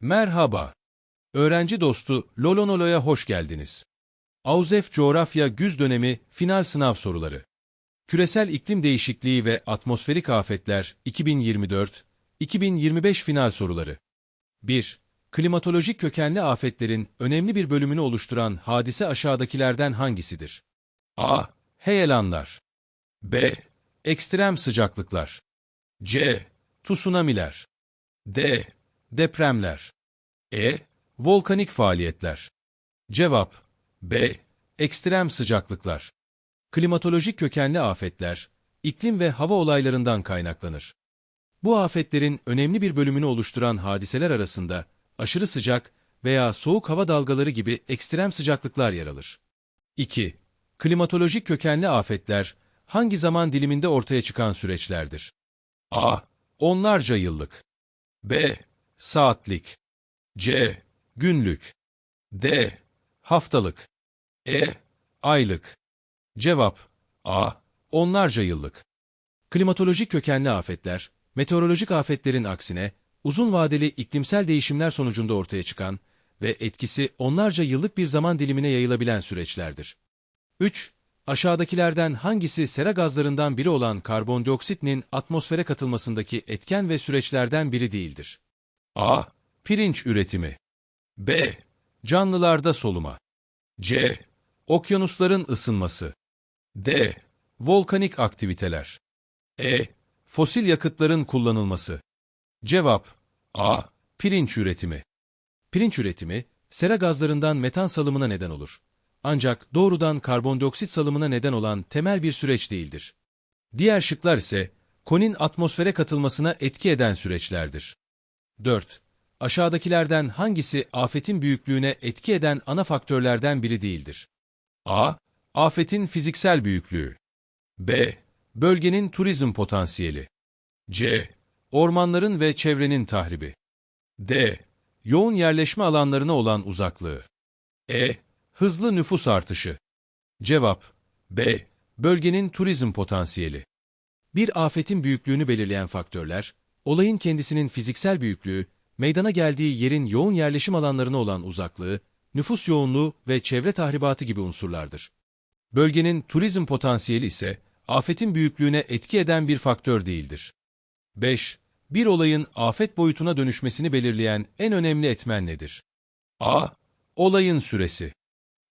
Merhaba. Öğrenci dostu Lolonolo'ya hoş geldiniz. Auzef Coğrafya Güz Dönemi Final Sınav Soruları. Küresel İklim Değişikliği ve Atmosferik Afetler 2024-2025 Final Soruları. 1. Klimatolojik kökenli afetlerin önemli bir bölümünü oluşturan hadise aşağıdakilerden hangisidir? A. Heyelanlar B. Ekstrem sıcaklıklar C. Tsunamiler D. Depremler E. Volkanik faaliyetler Cevap B. Ekstrem sıcaklıklar Klimatolojik kökenli afetler, iklim ve hava olaylarından kaynaklanır. Bu afetlerin önemli bir bölümünü oluşturan hadiseler arasında aşırı sıcak veya soğuk hava dalgaları gibi ekstrem sıcaklıklar yer alır. 2. Klimatolojik kökenli afetler hangi zaman diliminde ortaya çıkan süreçlerdir? A. Onlarca yıllık B. Saatlik C. Günlük D. Haftalık E. Aylık Cevap A. Onlarca yıllık Klimatolojik kökenli afetler, meteorolojik afetlerin aksine uzun vadeli iklimsel değişimler sonucunda ortaya çıkan ve etkisi onlarca yıllık bir zaman dilimine yayılabilen süreçlerdir. 3. Aşağıdakilerden hangisi sera gazlarından biri olan karbondioksitinin atmosfere katılmasındaki etken ve süreçlerden biri değildir? A. Pirinç üretimi B. Canlılarda soluma C. Okyanusların ısınması D. Volkanik aktiviteler E. Fosil yakıtların kullanılması Cevap A. Pirinç üretimi Pirinç üretimi, sera gazlarından metan salımına neden olur. Ancak doğrudan karbondioksit salımına neden olan temel bir süreç değildir. Diğer şıklar ise konin atmosfere katılmasına etki eden süreçlerdir. 4. Aşağıdakilerden hangisi afetin büyüklüğüne etki eden ana faktörlerden biri değildir? A. Afetin fiziksel büyüklüğü B. Bölgenin turizm potansiyeli C. Ormanların ve çevrenin tahribi D. Yoğun yerleşme alanlarına olan uzaklığı E. Hızlı nüfus artışı Cevap B. Bölgenin turizm potansiyeli Bir afetin büyüklüğünü belirleyen faktörler, olayın kendisinin fiziksel büyüklüğü, meydana geldiği yerin yoğun yerleşim alanlarına olan uzaklığı, nüfus yoğunluğu ve çevre tahribatı gibi unsurlardır. Bölgenin turizm potansiyeli ise afetin büyüklüğüne etki eden bir faktör değildir. 5. Bir olayın afet boyutuna dönüşmesini belirleyen en önemli etmen nedir? A. Olayın süresi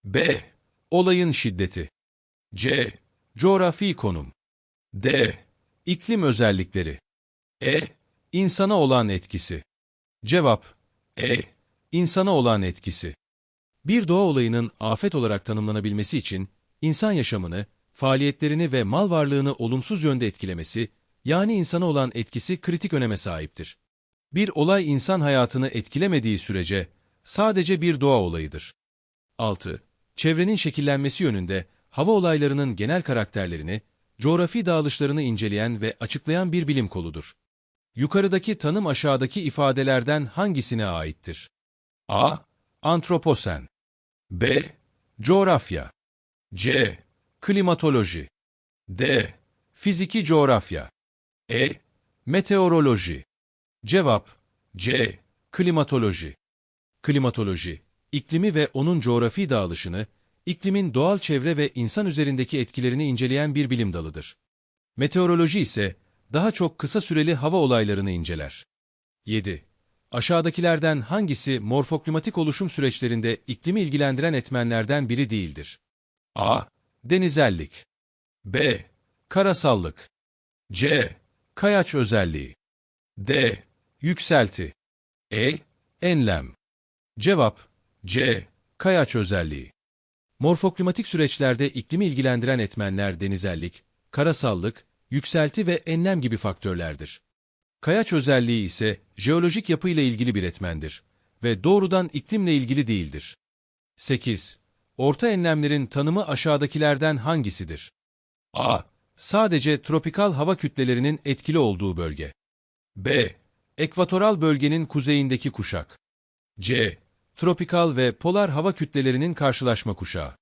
B. Olayın şiddeti C. Coğrafi konum D. İklim özellikleri E. İnsana olan etkisi Cevap E. İnsana olan etkisi Bir doğa olayının afet olarak tanımlanabilmesi için insan yaşamını, faaliyetlerini ve mal varlığını olumsuz yönde etkilemesi, yani insana olan etkisi kritik öneme sahiptir. Bir olay insan hayatını etkilemediği sürece sadece bir doğa olayıdır. 6. Çevrenin şekillenmesi yönünde hava olaylarının genel karakterlerini, coğrafi dağılışlarını inceleyen ve açıklayan bir bilim koludur. Yukarıdaki tanım aşağıdaki ifadelerden hangisine aittir? A. Antroposen B. Coğrafya C. Klimatoloji D. Fiziki coğrafya E. Meteoroloji Cevap C. Klimatoloji Klimatoloji, iklimi ve onun coğrafi dağılışını, iklimin doğal çevre ve insan üzerindeki etkilerini inceleyen bir bilim dalıdır. Meteoroloji ise daha çok kısa süreli hava olaylarını inceler. 7. Aşağıdakilerden hangisi morfoklimatik oluşum süreçlerinde iklimi ilgilendiren etmenlerden biri değildir? A. Denizellik B. Karasallık C. Kayaç özelliği D. Yükselti E. Enlem Cevap C. Kayaç özelliği Morfoklimatik süreçlerde iklimi ilgilendiren etmenler denizellik, karasallık, yükselti ve enlem gibi faktörlerdir. Kayaç özelliği ise jeolojik yapı ile ilgili bir etmendir ve doğrudan iklimle ilgili değildir. 8. Orta enlemlerin tanımı aşağıdakilerden hangisidir? A. Sadece tropikal hava kütlelerinin etkili olduğu bölge. B. Ekvatoral bölgenin kuzeyindeki kuşak. C. Tropikal ve polar hava kütlelerinin karşılaşma kuşağı.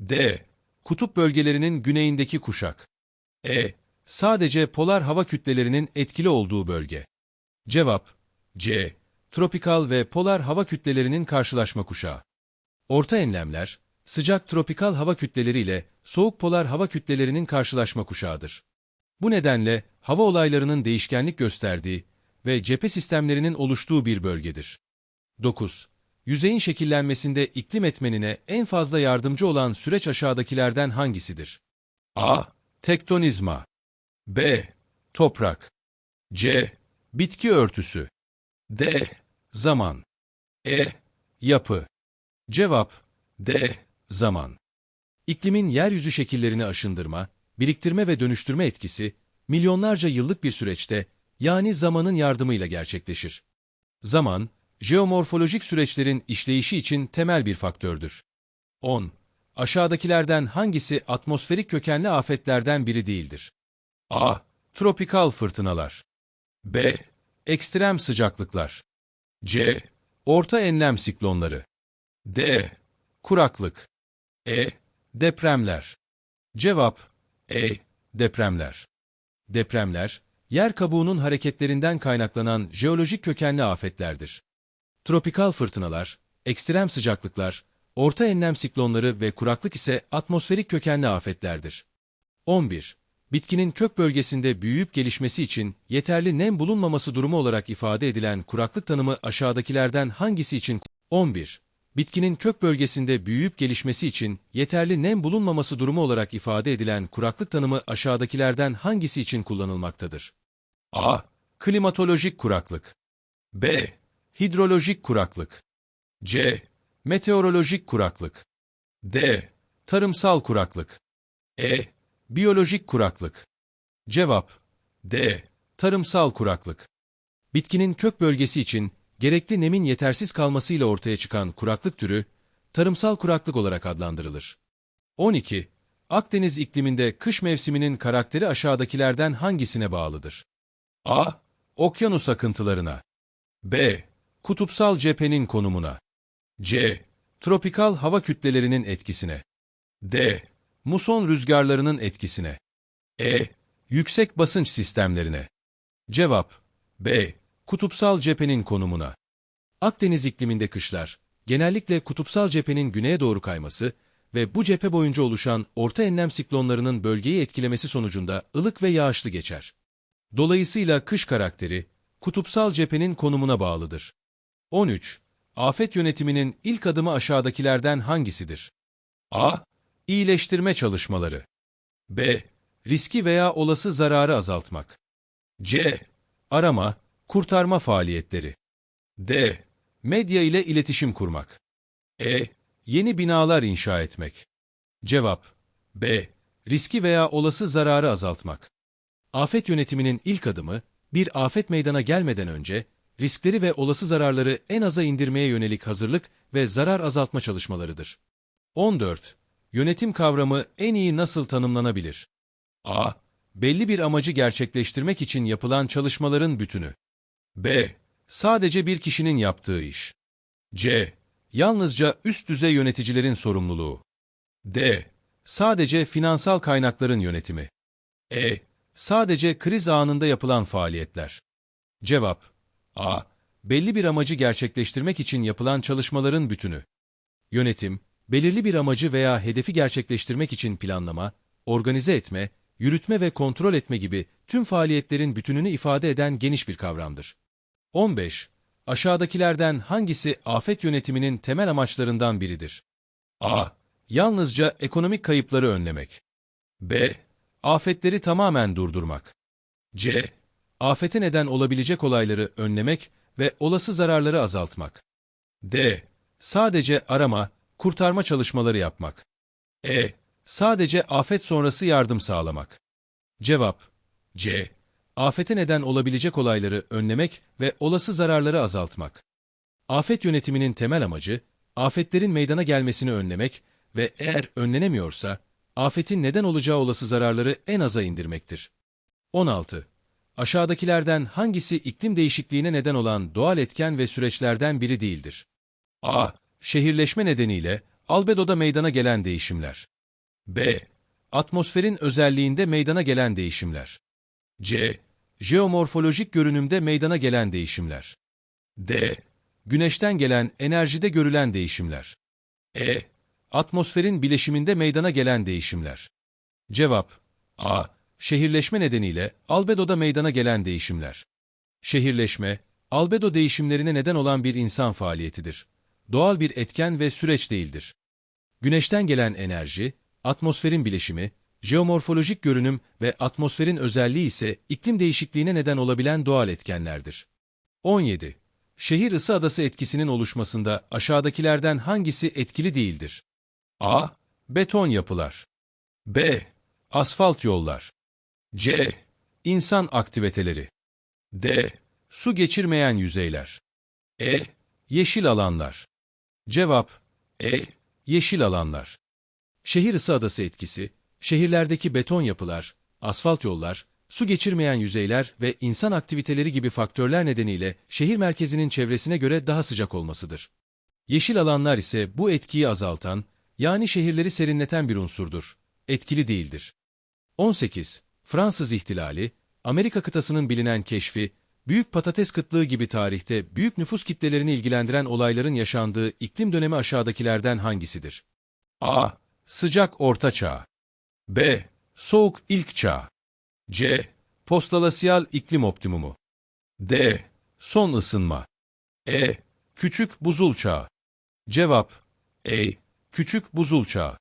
D. Kutup bölgelerinin güneyindeki kuşak. E. Sadece polar hava kütlelerinin etkili olduğu bölge. Cevap C. tropikal ve polar hava kütlelerinin karşılaşma kuşağı. Orta enlemler, sıcak tropikal hava kütleleri ile soğuk polar hava kütlelerinin karşılaşma kuşağıdır. Bu nedenle hava olaylarının değişkenlik gösterdiği ve cephe sistemlerinin oluştuğu bir bölgedir. 9. Yüzeyin şekillenmesinde iklim etmenine en fazla yardımcı olan süreç aşağıdakilerden hangisidir? A. Tektonizma B. Toprak C. Bitki örtüsü D. Zaman E. Yapı Cevap D. Zaman İklimin yeryüzü şekillerini aşındırma, biriktirme ve dönüştürme etkisi, milyonlarca yıllık bir süreçte, yani zamanın yardımıyla gerçekleşir. Zaman, jeomorfolojik süreçlerin işleyişi için temel bir faktördür. 10. Aşağıdakilerden hangisi atmosferik kökenli afetlerden biri değildir? A. Tropikal fırtınalar B. Ekstrem sıcaklıklar C. Orta enlem siklonları D. Kuraklık E. Depremler Cevap E. Depremler Depremler, yer kabuğunun hareketlerinden kaynaklanan jeolojik kökenli afetlerdir. Tropikal fırtınalar, ekstrem sıcaklıklar, orta enlem siklonları ve kuraklık ise atmosferik kökenli afetlerdir. 11. Bitkinin kök bölgesinde büyüyüp gelişmesi için yeterli nem bulunmaması durumu olarak ifade edilen kuraklık tanımı aşağıdakilerden hangisi için 11. Bitkinin kök bölgesinde büyüyüp gelişmesi için yeterli nem bulunmaması durumu olarak ifade edilen kuraklık tanımı aşağıdakilerden hangisi için kullanılmaktadır? A. Klimatolojik kuraklık B. Hidrolojik kuraklık C. Meteorolojik kuraklık D. Tarımsal kuraklık E. Biyolojik kuraklık Cevap D. Tarımsal kuraklık Bitkinin kök bölgesi için gerekli nemin yetersiz kalmasıyla ortaya çıkan kuraklık türü, tarımsal kuraklık olarak adlandırılır. 12. Akdeniz ikliminde kış mevsiminin karakteri aşağıdakilerden hangisine bağlıdır? A. Okyanus akıntılarına B. Kutupsal cephenin konumuna C. Tropikal hava kütlelerinin etkisine D. Muson rüzgarlarının etkisine E. Yüksek basınç sistemlerine Cevap B. Kutupsal cephenin konumuna. Akdeniz ikliminde kışlar, genellikle kutupsal cephenin güneye doğru kayması ve bu cephe boyunca oluşan orta enlem siklonlarının bölgeyi etkilemesi sonucunda ılık ve yağışlı geçer. Dolayısıyla kış karakteri, kutupsal cephenin konumuna bağlıdır. 13. Afet yönetiminin ilk adımı aşağıdakilerden hangisidir? A. İyileştirme çalışmaları. B. Riski veya olası zararı azaltmak. C. Arama, kurtarma faaliyetleri. D. Medya ile iletişim kurmak. E. Yeni binalar inşa etmek. Cevap B. Riski veya olası zararı azaltmak. Afet yönetiminin ilk adımı, bir afet meydana gelmeden önce, riskleri ve olası zararları en aza indirmeye yönelik hazırlık ve zarar azaltma çalışmalarıdır. 14. Yönetim kavramı en iyi nasıl tanımlanabilir? A. Belli bir amacı gerçekleştirmek için yapılan çalışmaların bütünü. B. Sadece bir kişinin yaptığı iş. C. Yalnızca üst düzey yöneticilerin sorumluluğu. D. Sadece finansal kaynakların yönetimi. E. Sadece kriz anında yapılan faaliyetler. Cevap A. Belli bir amacı gerçekleştirmek için yapılan çalışmaların bütünü. Yönetim, belirli bir amacı veya hedefi gerçekleştirmek için planlama, organize etme, yürütme ve kontrol etme gibi tüm faaliyetlerin bütününü ifade eden geniş bir kavramdır. 15. Aşağıdakilerden hangisi afet yönetiminin temel amaçlarından biridir? A. Yalnızca ekonomik kayıpları önlemek. B. Afetleri tamamen durdurmak. C. Afete neden olabilecek olayları önlemek ve olası zararları azaltmak. D. Sadece arama, kurtarma çalışmaları yapmak. E. Sadece afet sonrası yardım sağlamak. Cevap C afete neden olabilecek olayları önlemek ve olası zararları azaltmak. Afet yönetiminin temel amacı, afetlerin meydana gelmesini önlemek ve eğer önlenemiyorsa, afetin neden olacağı olası zararları en aza indirmektir. 16. Aşağıdakilerden hangisi iklim değişikliğine neden olan doğal etken ve süreçlerden biri değildir? A. Şehirleşme nedeniyle albedoda meydana gelen değişimler. B. Atmosferin özelliğinde meydana gelen değişimler. C jeomorfolojik görünümde meydana gelen değişimler. D. Güneşten gelen enerjide görülen değişimler. E. Atmosferin bileşiminde meydana gelen değişimler. Cevap A. Şehirleşme nedeniyle albedoda meydana gelen değişimler. Şehirleşme, albedo değişimlerine neden olan bir insan faaliyetidir. Doğal bir etken ve süreç değildir. Güneşten gelen enerji, atmosferin bileşimi, jeomorfolojik görünüm ve atmosferin özelliği ise iklim değişikliğine neden olabilen doğal etkenlerdir. 17. Şehir ısı adası etkisinin oluşmasında aşağıdakilerden hangisi etkili değildir? A. Beton yapılar. B. Asfalt yollar. C. İnsan aktiviteleri. D. Su geçirmeyen yüzeyler. E. Yeşil alanlar. Cevap E. Yeşil alanlar. Şehir ısı adası etkisi, şehirlerdeki beton yapılar, asfalt yollar, su geçirmeyen yüzeyler ve insan aktiviteleri gibi faktörler nedeniyle şehir merkezinin çevresine göre daha sıcak olmasıdır. Yeşil alanlar ise bu etkiyi azaltan, yani şehirleri serinleten bir unsurdur. Etkili değildir. 18. Fransız ihtilali, Amerika kıtasının bilinen keşfi, Büyük Patates Kıtlığı gibi tarihte büyük nüfus kitlelerini ilgilendiren olayların yaşandığı iklim dönemi aşağıdakilerden hangisidir? A. Sıcak Orta Çağ B. Soğuk İlk Çağ C. Postalasyal iklim optimumu D. Son ısınma E. Küçük Buzul Çağı Cevap E. Küçük Buzul Çağı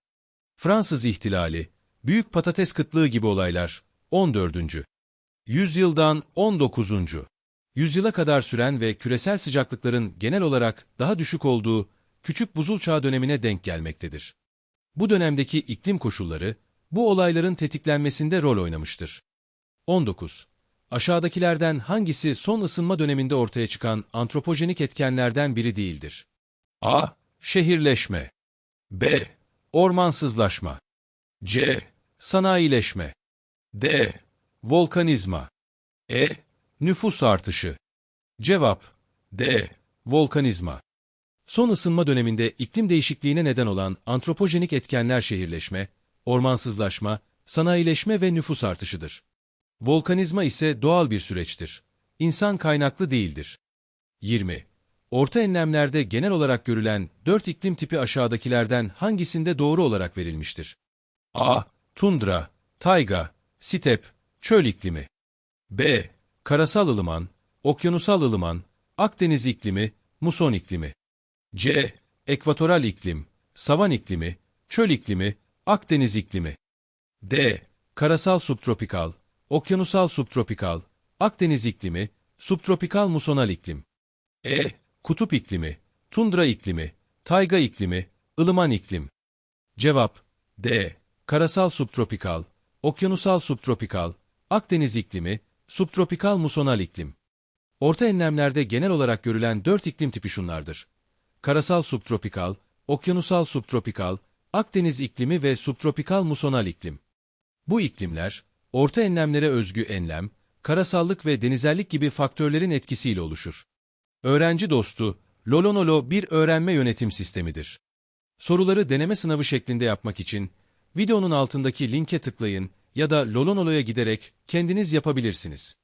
Fransız ihtilali, Büyük Patates Kıtlığı gibi olaylar 14. Yüzyıldan 19. Yüzyıla kadar süren ve küresel sıcaklıkların genel olarak daha düşük olduğu Küçük Buzul Çağı dönemine denk gelmektedir. Bu dönemdeki iklim koşulları, bu olayların tetiklenmesinde rol oynamıştır. 19. Aşağıdakilerden hangisi son ısınma döneminde ortaya çıkan antropojenik etkenlerden biri değildir? A. Şehirleşme B. Ormansızlaşma C. Sanayileşme D. Volkanizma E. Nüfus artışı Cevap D. Volkanizma Son ısınma döneminde iklim değişikliğine neden olan antropojenik etkenler şehirleşme, ormansızlaşma, sanayileşme ve nüfus artışıdır. Volkanizma ise doğal bir süreçtir. İnsan kaynaklı değildir. 20. Orta enlemlerde genel olarak görülen dört iklim tipi aşağıdakilerden hangisinde doğru olarak verilmiştir? A. Tundra, tayga, step, çöl iklimi. B. Karasal ılıman, okyanusal ılıman, Akdeniz iklimi, muson iklimi. C. Ekvatoral iklim, savan iklimi, çöl iklimi, Akdeniz iklimi. D. Karasal subtropikal, okyanusal subtropikal, Akdeniz iklimi, subtropikal musonal iklim. E. Kutup iklimi, tundra iklimi, tayga iklimi, ılıman iklim. Cevap D. Karasal subtropikal, okyanusal subtropikal, Akdeniz iklimi, subtropikal musonal iklim. Orta enlemlerde genel olarak görülen dört iklim tipi şunlardır. Karasal subtropikal, okyanusal subtropikal, Akdeniz iklimi ve subtropikal musonal iklim. Bu iklimler, orta enlemlere özgü enlem, karasallık ve denizellik gibi faktörlerin etkisiyle oluşur. Öğrenci dostu, Lolonolo bir öğrenme yönetim sistemidir. Soruları deneme sınavı şeklinde yapmak için videonun altındaki linke tıklayın ya da Lolonolo'ya giderek kendiniz yapabilirsiniz.